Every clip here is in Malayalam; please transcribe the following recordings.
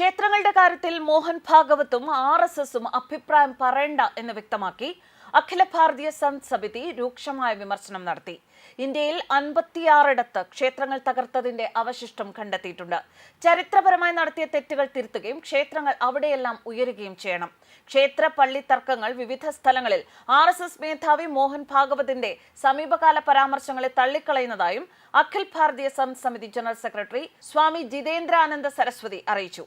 ക്ഷേത്രങ്ങളുടെ കാര്യത്തിൽ മോഹൻ ഭാഗവത്തും ആർ എസ് എസും അഭിപ്രായം പറയണ്ട എന്ന് വ്യക്തമാക്കി അഖില ഭാരതീയ സന്ത് സമിതി രൂക്ഷമായ വിമർശനം നടത്തി. ഇന്ത്യയിൽ അൻപത്തിയാറിടത്ത് ക്ഷേത്രങ്ങൾ തകർത്തതിന്റെ അവശിഷ്ടം കണ്ടെത്തിയിട്ടുണ്ട്. ചരിത്രപരമായി നടത്തിയ തെറ്റുകൾ തിരുത്തുകയും ക്ഷേത്രങ്ങൾ അവിടെയെല്ലാം ഉയരുകയും ചെയ്യണം. ക്ഷേത്ര പള്ളി തർക്കങ്ങൾ വിവിധ സ്ഥലങ്ങളിൽ ആർ എസ് എസ് മേധാവി മോഹൻ ഭാഗവതിന്റെ സമീപകാല പരാമർശങ്ങളെ തള്ളിക്കളയുന്നതായും അഖിൽ ഭാരതീയ സന്ത് സമിതി ജനറൽ സെക്രട്ടറി സ്വാമി ജിതേന്ദ്രാനന്ദ സരസ്വതി അറിയിച്ചു.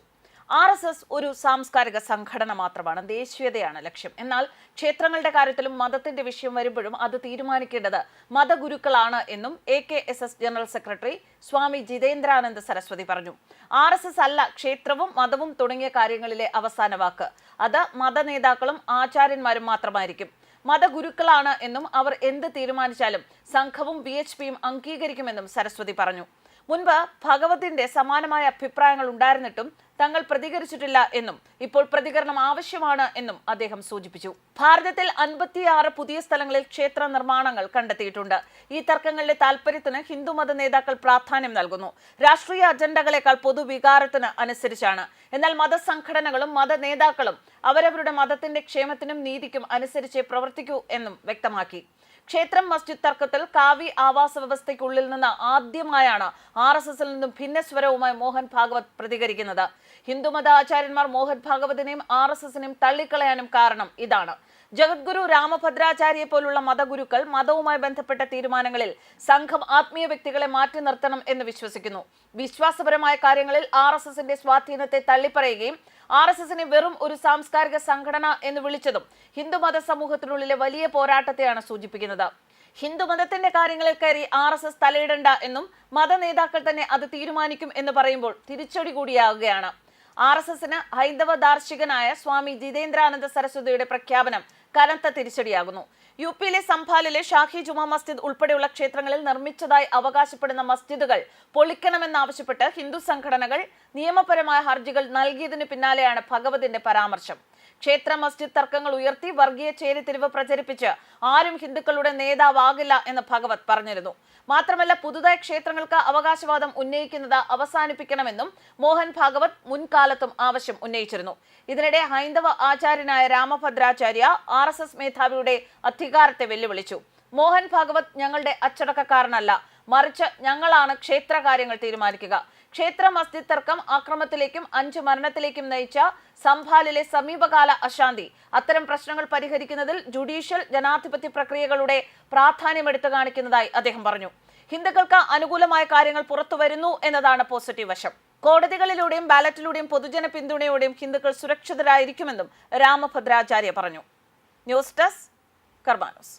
ആർ എസ് എസ് ഒരു സാംസ്കാരിക സംഘടന മാത്രമാണ് ദേശീയതയാണ് ലക്ഷ്യം. എന്നാൽ ക്ഷേത്രങ്ങളുടെ കാര്യത്തിലും മതത്തിന്റെ വിഷയം വരുമ്പോഴും അത് തീരുമാനിക്കേണ്ടത് മതഗുരുക്കളാണ് എന്നും A K S S general secretary Swami Jitendrananda Saraswati പറഞ്ഞു. ആർ എസ് എസ് അല്ല ക്ഷേത്രവും മതവും തുടങ്ങിയ കാര്യങ്ങളിലെ അവസാന വാക്ക്. അത് മതനേതാക്കളും ആചാര്യന്മാരും മാത്രമായിരിക്കും. മതഗുരുക്കളാണ് എന്നും അവർ എന്ത് തീരുമാനിച്ചാലും സംഘവും ബി എച്ച് പിയും അംഗീകരിക്കുമെന്നും സരസ്വതി പറഞ്ഞു. മുൻപ് ഭഗവതിന്റെ സമാനമായ അഭിപ്രായങ്ങൾ ഉണ്ടായിരുന്നിട്ടും തങ്ങൾ പ്രതികരിച്ചിട്ടില്ല എന്നും ഇപ്പോൾ പ്രതികരണം ആവശ്യമാണ് എന്നും അദ്ദേഹം സൂചിപ്പിച്ചു. ഭാരതത്തിൽ അൻപത്തിയാറ് പുതിയ സ്ഥലങ്ങളിൽ ക്ഷേത്ര നിർമ്മാണങ്ങൾ കണ്ടെത്തിയിട്ടുണ്ട്. ഈ തർക്കങ്ങളുടെ താല്പര്യത്തിന് ഹിന്ദുമത നേതാക്കൾ പ്രാധാന്യം നൽകുന്നു. രാഷ്ട്രീയ അജണ്ടകളെക്കാൾ പൊതുവികാരത്തിന് അനുസരിച്ചാണ്. എന്നാൽ മതസംഘടനകളും മത നേതാക്കളും അവരവരുടെ മതത്തിന്റെ ക്ഷേമത്തിനും നീതിക്കും അനുസരിച്ചേ പ്രവർത്തിക്കൂ എന്നും വ്യക്തമാക്കി. ക്ഷേത്രം മസ്ജിദ് തർക്കത്തിൽ കാവി ആവാസ വ്യവസ്ഥയ്ക്കുള്ളിൽ നിന്ന് ആദ്യമായാണ് ആർ എസ് എസിൽ നിന്നും ഭിന്നസ്വരവുമായി മോഹൻ ഭാഗവത് പ്രതികരിക്കുന്നത്. ഹിന്ദുമത ആചാര്യന്മാർ മോഹൻ ഭാഗവതിനെയും ആർ എസ് എസിനെയും തള്ളിക്കളയാനും കാരണം ഇതാണ്. ജഗദ്ഗുരു രാമഭദ്രാചാര്യെ പോലുള്ള മതഗുരുക്കൾ മതവുമായി ബന്ധപ്പെട്ട തീരുമാനങ്ങളിൽ സംഘം ആത്മീയ വ്യക്തികളെ മാറ്റി നിർത്തണം എന്ന് വിശ്വസിക്കുന്നു. വിശ്വാസപരമായ കാര്യങ്ങളിൽ ആർ എസ് എസിന്റെ സ്വാധീനത്തെ തള്ളിപ്പറയുകയും ആർ എസ് എസിനെ വെറും ഒരു സാംസ്കാരിക സംഘടന എന്ന് വിളിച്ചതും ഹിന്ദുമത സമൂഹത്തിനുള്ളിലെ വലിയ പോരാട്ടത്തെയാണ് സൂചിപ്പിക്കുന്നത്. ഹിന്ദുമതത്തിന്റെ കാര്യങ്ങളിൽ കയറി ആർ എസ് എസ് തലയിടണ്ട എന്നും മത നേതാക്കൾ തന്നെ അത് തീരുമാനിക്കും എന്ന് പറയുമ്പോൾ തിരിച്ചടി കൂടിയാവുകയാണ്. ആർ എസ് എസിന് ഹൈന്ദവ ദാർശികനായ സ്വാമി ജിതേന്ദ്രാനന്ദ സരസ്വതിയുടെ പ്രഖ്യാപനം കനത്ത തിരിച്ചടിയാകുന്നു. യു പിയിലെ സംഭാലിലെ ഷാഹി ജുമാ മസ്ജിദ് ഉൾപ്പെടെയുള്ള ക്ഷേത്രങ്ങളിൽ നിർമ്മിച്ചതായി അവകാശപ്പെടുന്ന മസ്ജിദുകൾ പൊളിക്കണമെന്നാവശ്യപ്പെട്ട് ഹിന്ദു സംഘടനകൾ നിയമപരമായ ഹർജികൾ നൽകിയതിനു പിന്നാലെയാണ് ഭഗവതിന്റെ പരാമർശം. ക്ഷേത്ര മസ്ജിദ് തർക്കങ്ങൾ ഉയർത്തി വർഗീയ ചേരിതിരിവ് പ്രചരിപ്പിച്ച് ആരും ഹിന്ദുക്കളുടെ നേതാവാകില്ല എന്ന് ഭഗവത് പറഞ്ഞിരുന്നു. മാത്രമല്ല പുതുതായി ക്ഷേത്രങ്ങൾക്ക് അവകാശവാദം ഉന്നയിക്കുന്നത് അവസാനിപ്പിക്കണമെന്നും മോഹൻ ഭാഗവത് മുൻകാലത്തും ആവശ്യം ഉന്നയിച്ചിരുന്നു. ഇതിനിടെ ഹൈന്ദവ ആചാര്യനായ രാമഭദ്രാചാര്യ ആർ മേധാവിയുടെ അധികാരത്തെ വെല്ലുവിളിച്ചു. മോഹൻ ഭാഗവത് ഞങ്ങളുടെ അച്ചടക്കക്കാരനല്ല. മറിച്ച് ഞങ്ങളാണ് ക്ഷേത്രകാര്യങ്ങൾ തീരുമാനിക്കുക. ക്ഷേത്ര മസ്ജിദ് തർക്കം ആക്രമത്തിലേക്കും അഞ്ച് മരണത്തിലേക്കും നയിച്ച സംഭാലിലെ സമീപകാല അശാന്തി. അത്തരം പ്രശ്നങ്ങൾ പരിഹരിക്കുന്നതിൽ ജുഡീഷ്യൽ ജനാധിപത്യ പ്രക്രിയകളുടെ പ്രാധാന്യം എടുത്തു കാണിക്കുന്നതായി അദ്ദേഹം പറഞ്ഞു. ഹിന്ദുക്കൾക്ക് അനുകൂലമായ കാര്യങ്ങൾ പുറത്തു വരുന്നു എന്നതാണ് പോസിറ്റീവ് വശം. കോടതികളിലൂടെയും ബാലറ്റിലൂടെയും പൊതുജന പിന്തുണയോടെയും ഹിന്ദുക്കൾ സുരക്ഷിതരായിരിക്കുമെന്നും രാമഭദ്രാചാര്യ പറഞ്ഞു. News desk കർമാനോസ്.